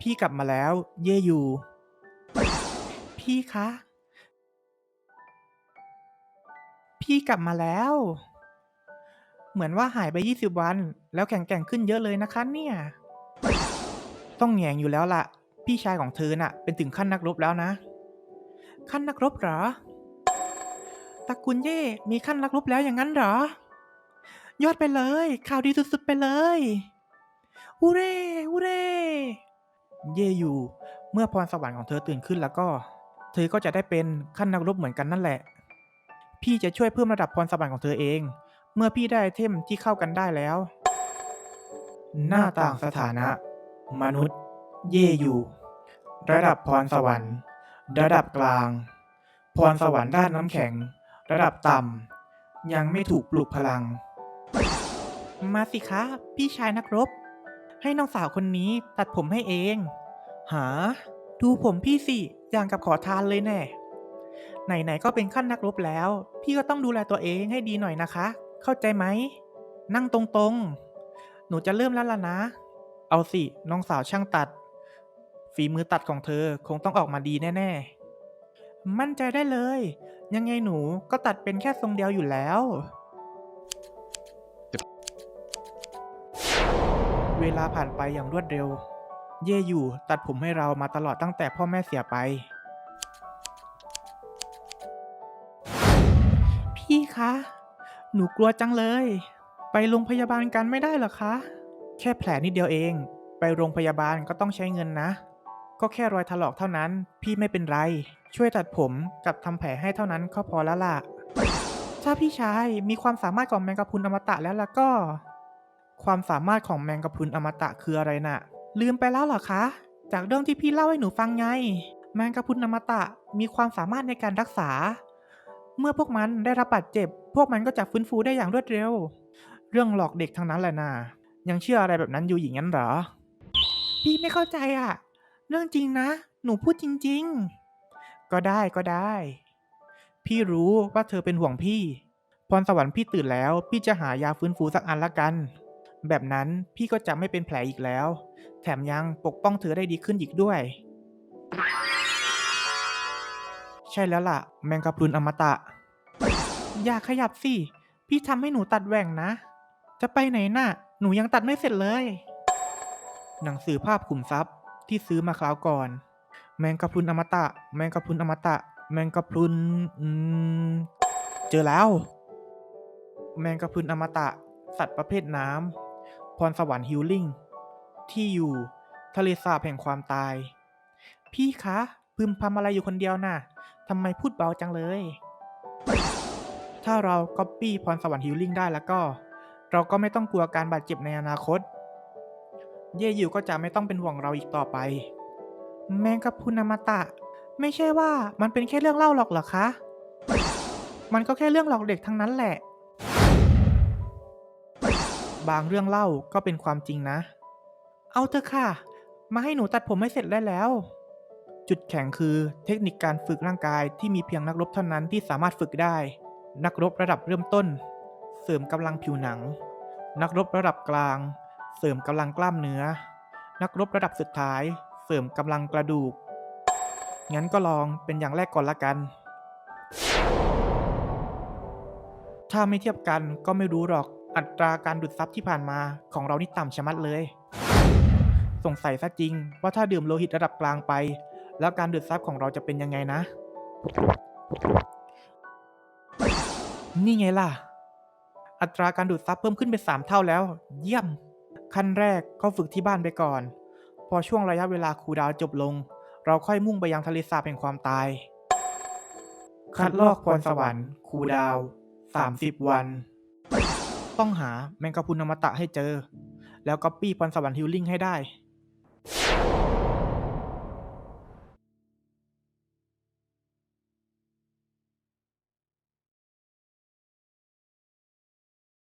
พี่กลับมาแล้ว เย่อยู่ พี่คะ พี่กลับมาแล้ว เหมือนว่าหายไป 20 วัน แล้วแข็งแกร่งขึ้นเยอะเลยนะคะเนี่ย ต้องแหงงอยู่แล้วล่ะ พี่ชายของเธอน่ะ เป็นถึงขั้นนักรบแล้วนะ ขั้นนักรบเหรอตระกูลเย่มีขั้นนักรบแล้วอย่างนั้นเหรอ ยอดไปเลย ข่าวดีสุดๆไปเลย ฮูเร่ฮูเร่ เย่ยู เมื่อพรสวรรค์ของเธอตื่นขึ้นแล้วก็ เธอก็จะได้เป็นขั้นนักรบเหมือนกันนั่นแหละ พี่จะช่วยเพิ่มระดับพรสวรรค์ของเธอเอง เมื่อพี่ได้ไอเทมที่เข้ากันได้แล้ว หน้าต่างสถานะ มนุษย์ เย่ยู ระดับพรสวรรค์ ระดับกลาง พรสวรรค์ด้านน้ำแข็ง ระดับต่ำยังไม่ถูกปลุกพลัง มาสิคะ พี่ชายนักรบ ให้น้องสาวคนนี้ตัดผมให้เอง หา ดูผมพี่สิ อย่างกับขอทานเลยแน่ ไหนๆก็เป็นขั้นนักรบแล้ว พี่ก็ต้องดูแลตัวเองให้ดีหน่อยนะคะ เข้าใจไหม นั่งตรงๆ หนูจะเริ่มแล้วล่ะนะ เอาสิ น้องสาวช่างตัด ฝีมือตัดของเธอคงต้องออกมาดีแน่ๆ มั่นใจได้เลย ยังไงหนูก็ตัดเป็นแค่ทรงเดียวอยู่แล้ว เวลาผ่านไปอย่างรวดเร็ว เย่อยู่ตัดผมให้เรามาตลอดตั้งแต่พ่อแม่เสียไป พี่คะ หนูกลัวจังเลย ไปโรงพยาบาลกันไม่ได้หรอคะ แค่แผลนิดเดียวเอง ไปโรงพยาบาลก็ต้องใช้เงินนะ ก็แค่รอยถลอกเท่านั้น พี่ไม่เป็นไร ช่วยตัดผมกับทำแผลให้เท่านั้นก็พอแล้วล่ะ ถ้าพี่ชายมีความสามารถขอแมงกะพรุนอมตะแล้วล่ะก็ ความสามารถของแมงกะพรุนอมตะคืออะไรน่ะ ลืมไปแล้วเหรอคะ จากเรื่องที่พี่เล่าให้หนูฟังไง แมงกะพรุนอมตะมีความสามารถในการรักษา เมื่อพวกมันได้รับบาดเจ็บ พวกมันก็จะฟื้นฟูได้อย่างรวดเร็ว เรื่องหลอกเด็กทั้งนั้นแหละนะยังเชื่ออะไรแบบนั้นอยู่อย่างนั้นเหรอ พี่ไม่เข้าใจอะ เรื่องจริงนะ หนูพูดจริง ๆ ก็ได้ก็ได้ พี่รู้ว่าเธอเป็นห่วงพี่พรสวรรค์พี่ตื่นแล้ว พี่จะหายาฟื้นฟูสักอันละกัน แบบนั้นพี่ก็จะไม่เป็นแผลอีกแล้ว แถมยังปกป้องเธอได้ดีขึ้นอีกด้วย ใช่แล้วล่ะ แมงกะพรุนอมตะ อย่าขยับสิ พี่ทำให้หนูตัดแหว่งนะ จะไปไหนน่ะ หนูยังตัดไม่เสร็จเลย หนังสือภาพขุมทรัพย์ที่ซื้อมาคราวก่อน แมงกะพรุนอมตะ แมงกะพรุนอมตะ แมงกะพรุนอืมเจอแล้ว แมงกะพรุนอมตะ สัตว์ประเภทน้ำ พรสวรรค์ฮิลลิ่ง ที่อยู่ ทะเลสาบแห่งความตาย พี่คะพึมพำอะไรอยู่คนเดียวน่ะทำไมพูดเบาจังเลย ถ้าเราก๊อปปี้พรสวรรค์ฮิลลิ่งได้แล้วก็ เราก็ไม่ต้องกลัวการบาดเจ็บในอนาคต เย่ยู่ก็จะไม่ต้องเป็นห่วงเราอีกต่อไป แมงกะพรุนอมตะ ไม่ใช่ว่ามันเป็นแค่เรื่องเล่าหรอกเหรอคะ มันก็แค่เรื่องหลอกเด็กทั้งนั้นแหละ บางเรื่องเล่าก็เป็นความจริงนะ เอาเถอะค่ะ มาให้หนูตัดผมให้เสร็จได้แล้ว จุดแข็งคือเทคนิคการฝึกร่างกายที่มีเพียงนักรบเท่านั้นที่สามารถฝึกได้ นักรบระดับเริ่มต้น เสริมกำลังผิวหนัง นักรบระดับกลาง เสริมกำลังกล้ามเนื้อ นักรบระดับสุดท้าย เสริมกำลังกระดูก งั้นก็ลองเป็นอย่างแรกก่อนละกันถ้าไม่เทียบกันก็ไม่รู้หรอก อัตราการดูดซับที่ผ่านมาของเรานี่ต่ำชะมัดเลย สงสัยซะจริงว่าถ้าดื่มโลหิตระดับกลางไป แล้วการดูดซับของเราจะเป็นยังไงนะ นี่ไงล่ะ อัตราการดูดซับเพิ่มขึ้นเป็นสามเท่าแล้ว เยี่ยม ขั้นแรกก็ฝึกที่บ้านไปก่อน พอช่วงระยะเวลาคูดาวจบลง เราค่อยมุ่งไปยังทะเลสาบแห่งความตาย คัดลอกพรสวรรค์คูดาว 30 วัน ต้องหาแมงกะพรุนอมตะให้เจอ แล้วก็ปี้พรสวรรค์ฮิลลิ่งให้ได้